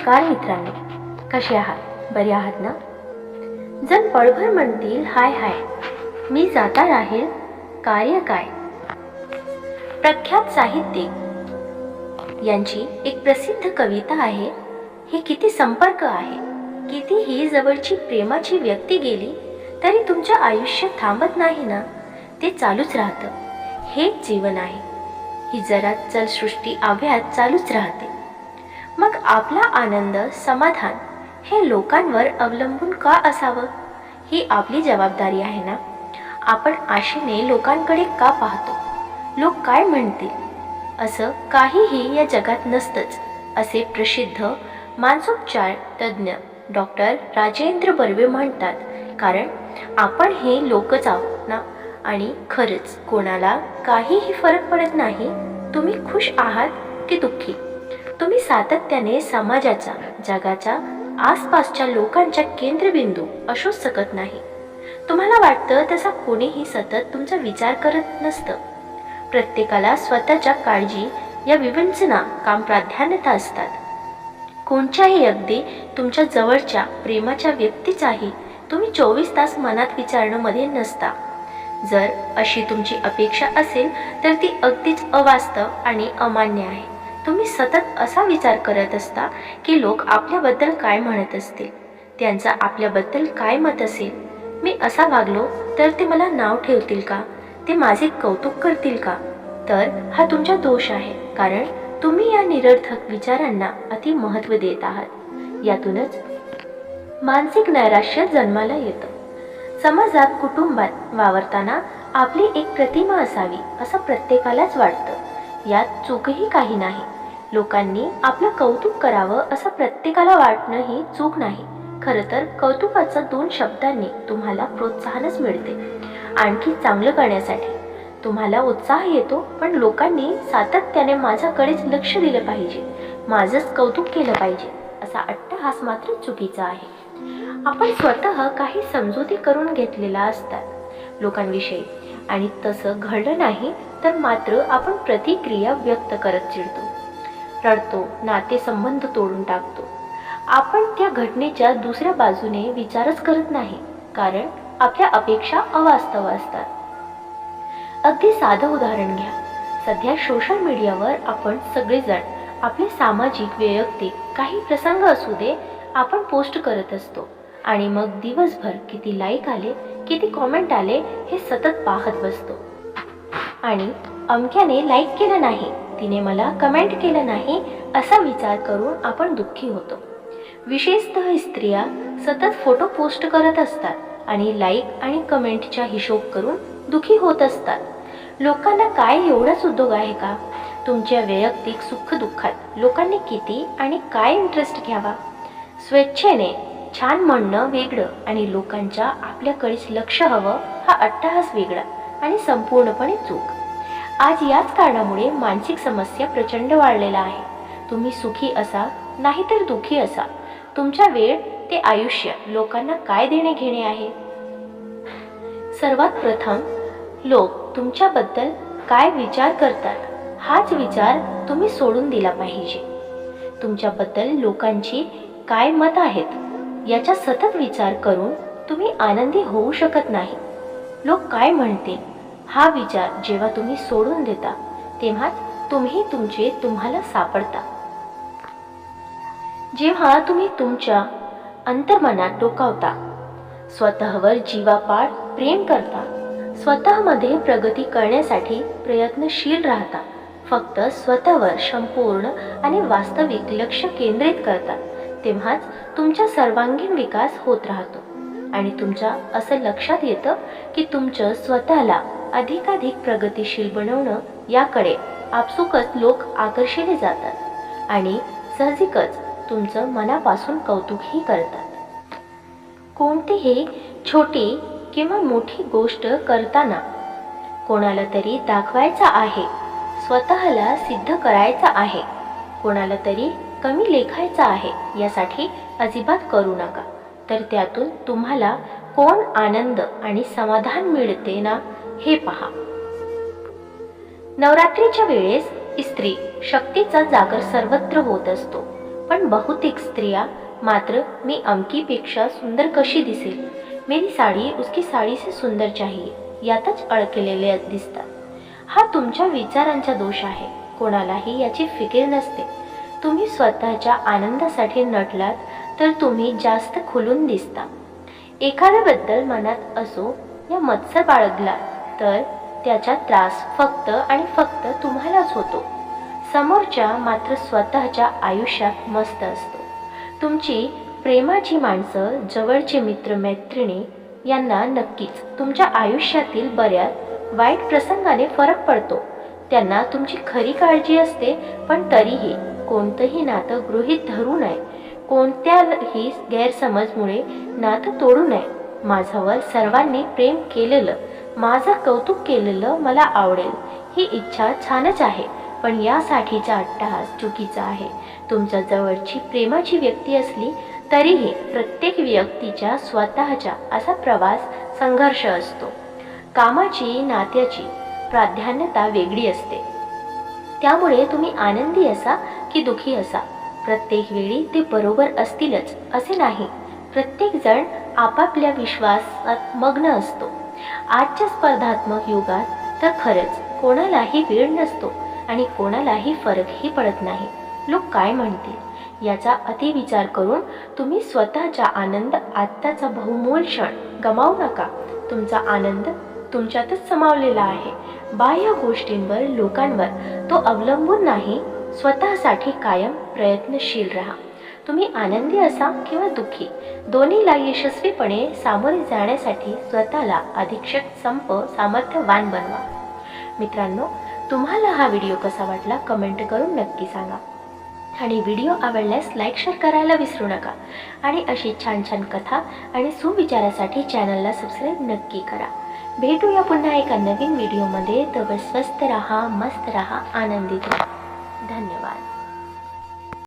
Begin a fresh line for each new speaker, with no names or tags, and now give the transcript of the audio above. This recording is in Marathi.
नमस्कार मित्रांनो कसे आहात? बरे आहात ना? जण पळभर म्हणतील हाय हाय. मी जाता राहील कार्य काय? प्रख्यात साहित्यिक. यांची एक प्रसिद्ध कविता आहे हे किती संपर्क आहे. किती ही जवळची प्रेमाची व्यक्ती गेली तरी तुमच्या आयुष्य थांबत नाही ना? ते चालूच राहतं. हेच जीवन आहे. ही जरा चलसृष्टी आव्यात चालूच राहते. मग आपला आनंद समाधान हे लोकांवर अवलंबून का असावं? ही आपली जबाबदारी आहे ना? आपण आशेने लोकांकडे का पाहतो? लोक काय म्हणतील? असं काहीही या जगात नसतंच असे प्रसिद्ध मानसोपचार तज्ज्ञ डॉक्टर राजेंद्र बर्वे म्हणतात. कारण आपण हे लोकच आहोत ना? आणि खरंच कोणाला काहीही फरक पडत नाही. तुम्ही खुश आहात की दुःखी? तुम्ही सातत्याने समाजाचा जगाच्या आसपासच्या लोकांच्या केंद्रबिंदू असूच शकत नाही. तुम्हाला वाटतं तसा कोणीही सतत तुमचा विचार करत नसतं. प्रत्येकाला स्वतःच्या काळजी या विवंचना काम प्राधान्यता असतात. कोणत्याही अगदी तुमच्या जवळच्या प्रेमाच्या व्यक्तीचाही तुम्ही चोवीस तास मनात विचारण्यामध्ये नसता. जर अशी तुमची अपेक्षा असेल तर ती अगदीच अवास्तव आणि अमान्य आहे. तुम्ही सतत असा विचार करत असता की लोक आपल्याबद्दल काय म्हणत असतील? त्यांचं आपल्याबद्दल काय मत असेल? मी असा वागलो तर ते मला नाव ठेवतील का? ते माझे कौतुक करतील का? तर हा तुमचा दोष आहे कारण तुम्ही या निरर्थक विचारांना अति महत्त्व देत आहात. यातूनच मानसिक नैराश्य जन्माला येतं. समाजात कुटुंबात वावरताना आपली एक प्रतिमा असावी असं प्रत्येकालाच वाटतं. यात चूकही काही नाही. लोकांनी आपलं कौतुक करावं असं प्रत्येकाला वाटणं ही चूक नाही. खरं तर कौतुकाचं दोन शब्दांनी तुम्हाला प्रोत्साहनच मिळते. आणखी चांगलं करण्यासाठी. तुम्हाला उत्साह येतो पण लोकांनी सातत्याने माझ्याकडेच लक्ष दिलं पाहिजे. माझंच कौतुक केलं पाहिजे असा अट्टहास मात्र चुकीचा आहे. आपण स्वतः काही समजुती करून घेतलेला असतात. लोकांविषयी आणि तसं घडलं नाही तर मात्र आपण प्रतिक्रिया व्यक्त करत चिडतो. रडतो नातेसंबंध तोडून टाकतो. आपण त्या घटनेच्या दुसऱ्या बाजूने विचारच करत नाही कारण आपल्या अपेक्षा अवास्तव असतात. अगदी साधं उदाहरण घ्या. सध्या सोशल मीडियावर आपण सगळेजण आपले सामाजिक वैयक्तिक काही प्रसंग असू दे आपण पोस्ट करत असतो. आणि मग दिवसभर किती लाईक आले किती कॉमेंट आले हे सतत पाहत बसतो. आणि अमक्याने लाईक केलं नाही. तिने मला कमेंट केलं नाही असा विचार करून आपण दुःखी होतो. विशेषतः स्त्रिया सतत फोटो पोस्ट करत असतात आणि लाईक आणि कमेंटच्या हिशोब करून दुःखी होत असतात. लोकांना काय एवढाच उद्योग आहे का? तुमच्या वैयक्तिक सुखदुःखात लोकांनी किती आणि काय इंटरेस्ट घ्यावा? स्वेच्छेने छान म्हणणं वेगळं आणि लोकांच्या आपल्याकडेच लक्ष हवं हा अट्टहास वेगळा आणि संपूर्णपणे चूक. आज याच कारणामुळे मानसिक समस्या प्रचंड वाढलेला आहे तुम्ही सुखी असा नाहीतर दुखी असा तुमच्या वेळ ते आयुष्य लोकांना काय देणे घेणे आहे? सर्वात प्रथम लोक तुमच्याबद्दल काय विचार करतात हाच विचार तुम्ही सोडून दिला पाहिजे. तुमच्याबद्दल लोकांची काय मत आहेत? याचा सतत विचार करून तुम्ही आनंदी होऊ शकत नाही. लोक काय म्हणतील? हा विचार जेव्हा तुम्ही सोडून देता तेव्हाच तुम्ही तुमचे तुम्हाला सापडता. जेव्हा तुम्ही तुमच्या अंतर्मनात डोकावता स्वतःवर जीवापाड प्रेम करता स्वतःमध्ये प्रगती करण्यासाठी प्रयत्नशील राहता फक्त स्वतःवर संपूर्ण आणि वास्तविक लक्ष केंद्रित करता. तेव्हाच तुमचा सर्वांगीण विकास होत राहतो. आणि तुमच्या असं लक्षात येतं की तुमचं स्वतःला अधिकाधिक प्रगतिशील बनवणं याकडे आपसुकच लोक आकर्षिले जातात आणि सहजिकच तुमचं मनापासून कौतुकही करतात. कोणतीही छोटी किंवा मोठी गोष्ट करताना कोणाला तरी दाखवायचा आहे स्वतःला सिद्ध करायचा आहे कोणाला तरी कमी लेखायचा आहे यासाठी अजिबात करू नका. तर त्यातून तुम्हाला कोण आनंद आणि समाधान मिळते ना हे पहा. नवरात्रीच्या वेळेस स्त्री शक्तीचा जागर सर्वत्र होत असतो. पण बहुतेक स्त्रिया मात्र मी अमकीपेक्षा सुंदर कशी दिसेल? मेरी साडी उसकी साडी से सुंदर चाहिए यातच अडकलेले दिसतात. हा तुमच्या विचारांचा दोष आहे. कोणालाही याची फिकीर नसते. तुम्ही स्वतःच्या आनंदासाठी नटलात तर तुम्ही जास्त खुलून दिसता. एखाद्याबद्दल मनात असो या मत्सर बाळगला तर त्याचा त्रास फक्त आणि फक्त तुम्हालाच होतो. समोरच्या मात्र स्वतःच्या आयुष्यात मस्त असतो. तुमची प्रेमाची माणसं जवळचे मित्र मैत्रिणी यांना नक्कीच तुमच्या आयुष्यातील बऱ्याच वाईट प्रसंगाने फरक पडतो. त्यांना तुमची खरी काळजी असते पण तरीही कोणतंही नातं गृहीत धरू नये. कोणत्याही गैरसमजमुळे नातं तोडू नये. माझ्यावर सर्वांनी प्रेम केलेलं माझं कौतुक केलेलं मला आवडेल. ही इच्छा छानच आहे पण यासाठीचा अट्टहास चुकीचा आहे. तुमच्या जवळची प्रेमाची व्यक्ती असली तरीही प्रत्येक व्यक्तीच्या स्वतःच्या असा प्रवास संघर्ष असतो. कामाची नात्याची प्राधान्यता वेगळी असते. त्यामुळे तुम्ही आनंदी असा की दुखी असा. प्रत्येक वेळी ते बरोबर असतीलच असे नाही. प्रत्येक जण आपापल्या विश्वासात मग्न असतो. आजच्या स्पर्धात्मक युगात तर खरंच कोणालाही वेळ नसतो आणि कोणालाही फरकही पडत नाही. लोक काय म्हणतील? याचा अतिविचार करून तुम्ही स्वतःचा आनंद आत्ताचा बहुमोल क्षण गमावू नका. तुमचा आनंद तुमच्यातच समावलेला आहे. बाह्य गोष्टींवर लोकांवर तो अवलंबून नाही. स्वतःसाठी कायम प्रयत्नशील राहा. तुम्ही आनंदी असा किंवा दुःखी दोन्हीला यशस्वीपणे सामोरे जाण्यासाठी स्वतःला अधीक्षक संप सामर्थ्यवान बनवा. मित्रांनो तुम्हाला हा व्हिडिओ कसा वाटला कमेंट करून नक्की सांगा. आणि व्हिडिओ आवडल्यास लाईक शेअर करायला विसरू नका. आणि अशी छान छान कथा आणि सुविचारासाठी चॅनलला सबस्क्राईब नक्की करा. भेटूया पुन्हा एका नवीन व्हिडिओमध्ये. तर स्वस्त रहा मस्त रहा आनंदित राहा. धन्यवाद